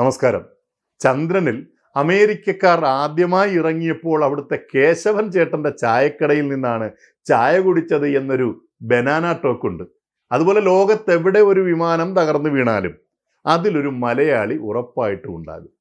നമസ്കാരം. ചന്ദ്രനിൽ അമേരിക്കക്കാർ ആദ്യമായി ഇറങ്ങിയപ്പോൾ അവിടുത്തെ കേശവൻ ചേട്ടന്റെ ചായക്കടയിൽ നിന്നാണ് ചായ കുടിച്ചത് എന്നൊരു ബനാന ടോക്ക് ഉണ്ട്. അതുപോലെ ലോകത്തെവിടെ ഒരു വിമാനം തകർന്നു വീണാലും അതിലൊരു മലയാളി ഉറപ്പായിട്ടും ഉണ്ടാകും.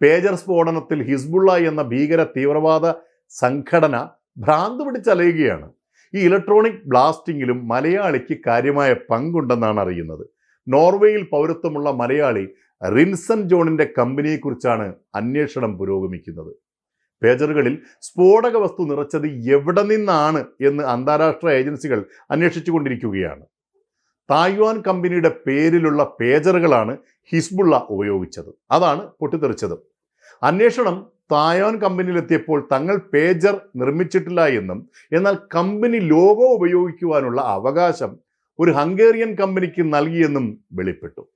പേജർ സ്ഫോടനത്തിൽ ഹിസ്ബുള്ള എന്ന ഭീകര തീവ്രവാദ സംഘടന ഭ്രാന്ത് പിടിച്ചലയുകയാണ്. ഈ ഇലക്ട്രോണിക് ബ്ലാസ്റ്റിങ്ങിലും മലയാളിക്ക് കാര്യമായ പങ്കുണ്ടെന്നാണ് അറിയുന്നത്. നോർവേയിൽ പൗരത്വമുള്ള മലയാളി റിൻസൺ ജോണിന്റെ കമ്പനിയെക്കുറിച്ചാണ് അന്വേഷണം പുരോഗമിക്കുന്നത്. പേജറുകളിൽ സ്ഫോടക വസ്തു നിറച്ചത് എവിടെ നിന്നാണ് എന്ന് അന്താരാഷ്ട്ര ഏജൻസികൾ അന്വേഷിച്ചുകൊണ്ടിരിക്കുകയാണ്. തായ്വാൻ കമ്പനിയുടെ പേരിലുള്ള പേജറുകളാണ് ഹിസ്ബുള്ള ഉപയോഗിച്ചത്. അതാണ് പൊട്ടിത്തെറിച്ചത്. അന്വേഷണം തായ്വാൻ കമ്പനിയിലെത്തിയപ്പോൾ തങ്ങൾ പേജർ നിർമ്മിച്ചിട്ടില്ല എന്നും എന്നാൽ കമ്പനി ലോഗോ ഉപയോഗിക്കുവാനുള്ള അവകാശം ഒരു ഹംഗേറിയൻ കമ്പനിക്ക് നൽകിയെന്നും വെളിപ്പെട്ടു.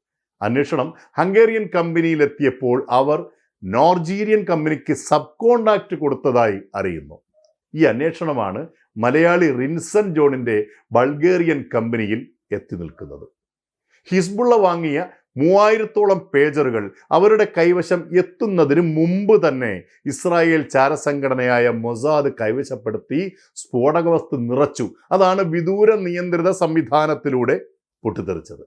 അന്വേഷണം ഹംഗേറിയൻ കമ്പനിയിലെത്തിയപ്പോൾ അവർ നോർജീരിയൻ കമ്പനിക്ക് സബ് കോൺട്രാക്ട് കൊടുത്തതായി അറിയുന്നു. ഈ അന്വേഷണമാണ് മലയാളി റിൻസൺ ജോണിന്റെ ബൾഗേറിയൻ കമ്പനിയിൽ എത്തി നിൽക്കുന്നത്. ഹിസ്ബുള്ള വാങ്ങിയ മൂവായിരത്തോളം പേജറുകൾ അവരുടെ കൈവശം എത്തുന്നതിന് മുമ്പ് തന്നെ ഇസ്രായേൽ ചാരസംഘടനയായ മൊസാദ് കൈവശപ്പെടുത്തി സ്ഫോടക വസ്തു നിറച്ചു. അതാണ് വിദൂര നിയന്ത്രിത സംവിധാനത്തിലൂടെ പൊട്ടിത്തെറിച്ചത്.